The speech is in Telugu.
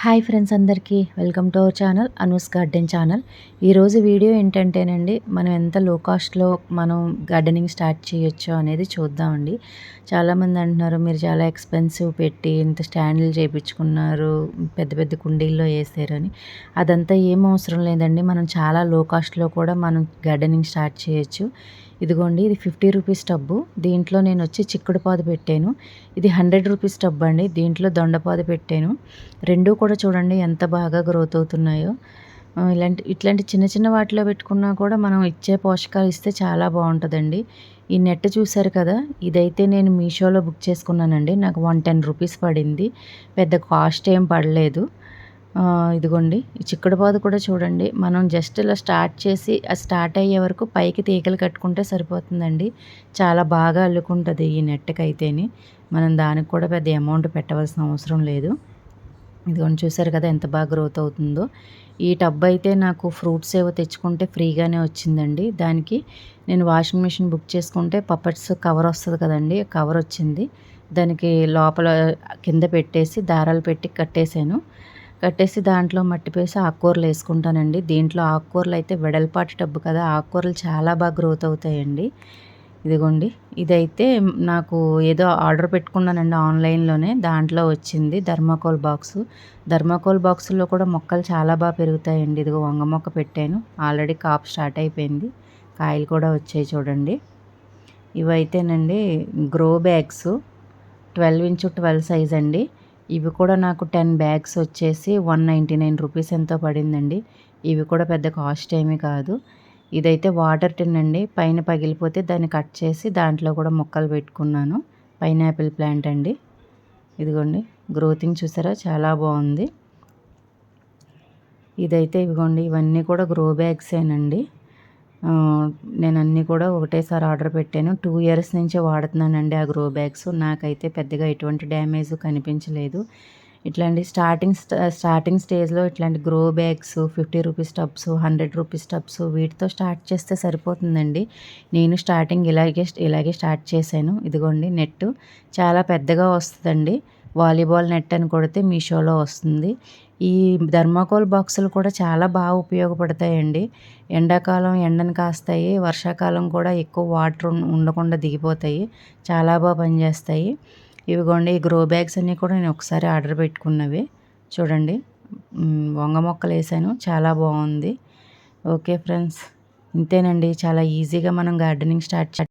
హాయ్ ఫ్రెండ్స్ అందరికీ welcome to our channel Anu's garden channel. ఈరోజు వీడియో ఏంటంటేనండి మనం ఎంత లో కాస్ట్లో మనం గార్డెనింగ్ స్టార్ట్ చేయొచ్చు అనేది చూద్దామండి. చాలామంది అంటున్నారు మీరు చాలా ఎక్స్పెన్సివ్ పెట్టి ఇంత స్టాండ్లు చేయించుకున్నారు పెద్ద పెద్ద కుండీల్లో వేసారని. అదంతా ఏం అవసరం లేదండి మనం చాలా లో కాస్ట్లో కూడా మనం గార్డెనింగ్ స్టార్ట్ చేయొచ్చు. ఇదిగోండి ఇది ఫిఫ్టీ రూపీస్ టబ్బు. దీంట్లో నేను వచ్చి చిక్కుడు పాదు పెట్టాను. ఇది హండ్రెడ్ రూపీస్ టబ్ అండి. దీంట్లో దొండపాదు పెట్టాను. రెండూ కూడా చూడండి ఎంత బాగా గ్రోత్ అవుతున్నాయో. ఇలాంటి ఇట్లాంటి చిన్న చిన్న వాటిలో పెట్టుకున్నా కూడా మనం ఇచ్చే పోషకాలు ఇస్తే చాలా బాగుంటుందండి. ఈ నెట్ చూశారు కదా ఇదైతే నేను మీషోలో బుక్ చేసుకున్నానండి. నాకు వన్ టెన్ రూపీస్ పడింది. పెద్ద కాస్ట్ ఏం పడలేదు. ఇదిగోండి ఈ చిక్కుడుపాదు కూడా చూడండి. మనం జస్ట్ ఇలా స్టార్ట్ చేసి స్టార్ట్ అయ్యే వరకు పైకి తీగలు కట్టుకుంటే సరిపోతుందండి. చాలా బాగా అల్లుకుంటుంది ఈ నెట్కి అయితేని మనం దానికి కూడా పెద్ద అమౌంట్ పెట్టవలసిన అవసరం లేదు. ఇదిగోండి చూసారు కదా ఎంత బాగా గ్రోత్ అవుతుందో. ఈ టబ్ అయితే నాకు ఫ్రూట్స్ ఏవో తెచ్చుకుంటే ఫ్రీగానే వచ్చిందండి. దానికి నేను వాషింగ్ మిషన్ బుక్ చేసుకుంటే పప్పట్స్ కవర్ వస్తుంది కదండి కవర్ వచ్చింది. దానికి లోపల కింద పెట్టేసి దారాలు పెట్టి కట్టేశాను. కట్టేసి దాంట్లో మట్టి పేసి ఆకుకూరలు వేసుకుంటానండి. దీంట్లో ఆకుకూరలు అయితే వెడల్పాటి టబ్బు కదా ఆకుకూరలు చాలా బాగా గ్రోత్ అవుతాయండి. ఇదిగోండి ఇదైతే నాకు ఏదో ఆర్డర్ పెట్టుకున్నానండి ఆన్లైన్లోనే దాంట్లో వచ్చింది ధర్మాకోల్ బాక్సు ధర్మాకోల్ బాక్సుల్లో కూడా మొక్కలు చాలా బాగా పెరుగుతాయండి. ఇదిగో వంగ మొక్క పెట్టాను ఆల్రెడీ కాప్ స్టార్ట్ అయిపోయింది. కాయలు కూడా వచ్చాయి చూడండి. ఇవైతేనండి grow bags twelve inch twelve size అండి. ఇవి కూడా నాకు టెన్ బ్యాగ్స్ వచ్చేసి వన్ నైంటీ నైన్ రూపీస్ ఎంతో పడిందండి. ఇవి కూడా పెద్ద కాస్ట్ ఏమీ కాదు. ఇదైతే వాటర్ టిన్ అండి. పైన పగిలిపోతే దాన్ని కట్ చేసి దాంట్లో కూడా మొక్కలు పెట్టుకున్నాను. పైనాపిల్ ప్లాంట్ అండి. ఇదిగోండి గ్రోతింగ్ చూసారా? చాలా బాగుంది. ఇదైతే ఇదిగోండి ఇవన్నీ కూడా గ్రో బ్యాగ్సేనండి. నేను అన్నీ కూడా ఒకటేసారి ఆర్డర్ పెట్టాను. టూ ఇయర్స్ నుంచి వాడుతున్నానండి ఆ గ్రో బ్యాగ్స్ నాకైతే పెద్దగా ఎటువంటి డ్యామేజ్ కనిపించలేదు. ఇట్లాంటి స్టార్టింగ్ స్టార్టింగ్ స్టేజ్లో ఇట్లాంటి grow bags fifty rupees tubs hundred rupees tubs వీటితో స్టార్ట్ చేస్తే సరిపోతుందండి. నేను స్టార్టింగ్ ఇలాగే ఇలాగే స్టార్ట్ చేశాను. ఇదిగోండి నెట్ చాలా పెద్దగా వస్తుందండి. వాలీబాల్ నెట్ అని కొడితే మీషోలో వస్తుంది. ఈ ధర్మాకోల్ బాక్సులు కూడా చాలా బాగా ఉపయోగపడతాయండి. ఎండాకాలం ఎండను కాస్తాయి వర్షాకాలం కూడా ఎక్కువ వాటర్ ఉండకుండా దిగిపోతాయి చాలా బాగా పనిచేస్తాయి. ఇవిగోండి ఈ గ్రో బ్యాగ్స్ అన్నీ కూడా నేను ఒకసారి ఆర్డర్ పెట్టుకున్నవి. చూడండి వంగ మొక్కలు వేసాను చాలా బాగుంది. ఓకే ఫ్రెండ్స్ ఇంతేనండి. చాలా ఈజీగా మనం గార్డెనింగ్ స్టార్ట్